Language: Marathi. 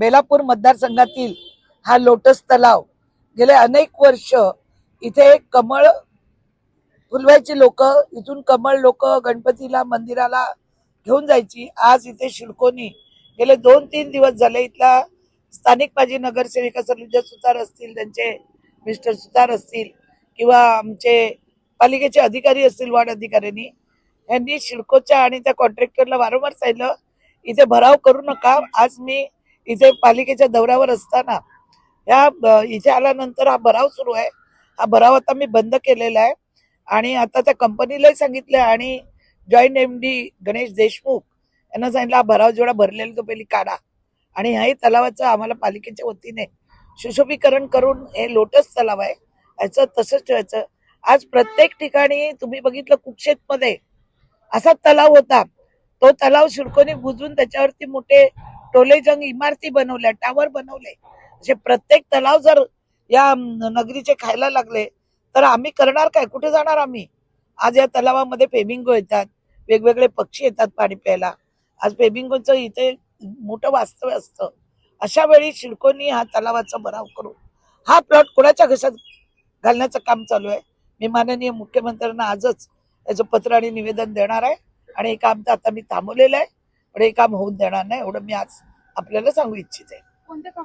बेलापूर मतदारसंघातील हा लोटस तलाव गेले अनेक वर्ष इथे कमळ फुलवायची लोक इथून कमळ लोक गणपतीला मंदिराला घेऊन जायची. आज इथे शिडकोनी गेले दोन तीन दिवस झाले. इथला स्थानिक माजी नगरसेविका सलुजा सुतार असतील त्यांचे मिस्टर सुतार असतील किंवा आमचे पालिकेचे अधिकारी असतील वार्ड अधिकाऱ्यांनी यांनी शिडकोच्या आणि त्या कॉन्ट्रॅक्टरला वारंवार सांगितलं इथे भराव करू नका. आज मी इथे पालिकेच्या दौऱ्यावर असताना या इथे आल्यानंतर हा भराव सुरू आहे. हा भराव आता मी बंद केलेला आहे. आणि आता त्या कंपनीलाही सांगितलं आणि joint M D Ganesh Deshmukh यांना सांगितलं हा भराव जेवढा भरलेला तो पहिली काढा. आणि ह्याही तलावाचं आम्हाला पालिकेच्या वतीने सुशोभीकरण करून हे लोटस तलाव आहे. याचं तसंच ठेवायचं. आज प्रत्येक ठिकाणी तुम्ही बघितलं कुक्षेतमध्ये असा तलाव होता. तो तलाव शिडकोनी बुजून त्याच्यावरती मोठे टोलेजंग इमारती बनवल्या टावर बनवले. जे प्रत्येक तलाव जर या नगरीचे खायला लागले तर आम्ही करणार काय? कुठे जाणार आम्ही? आज या तलावामध्ये फेमिंगो येतात वेगवेगळे पक्षी येतात पाणी प्यायला. आज फेमिंगोचं इथे मोठं वास्तव्य असतं. अशा वेळी शिडकोनी हा तलावाचा भराव करू हा प्लॉट कोणाच्या घशात घालण्याचं काम चालू आहे? मी माननीय मुख्यमंत्र्यांना आजच याचं पत्र आणि निवेदन देणार आहे. आणि हे काम तर आता मी थांबवलेलं आहे. पण हे काम होऊन देणार नाही एवढं मी आज आपल्याला सांगू इच्छिते.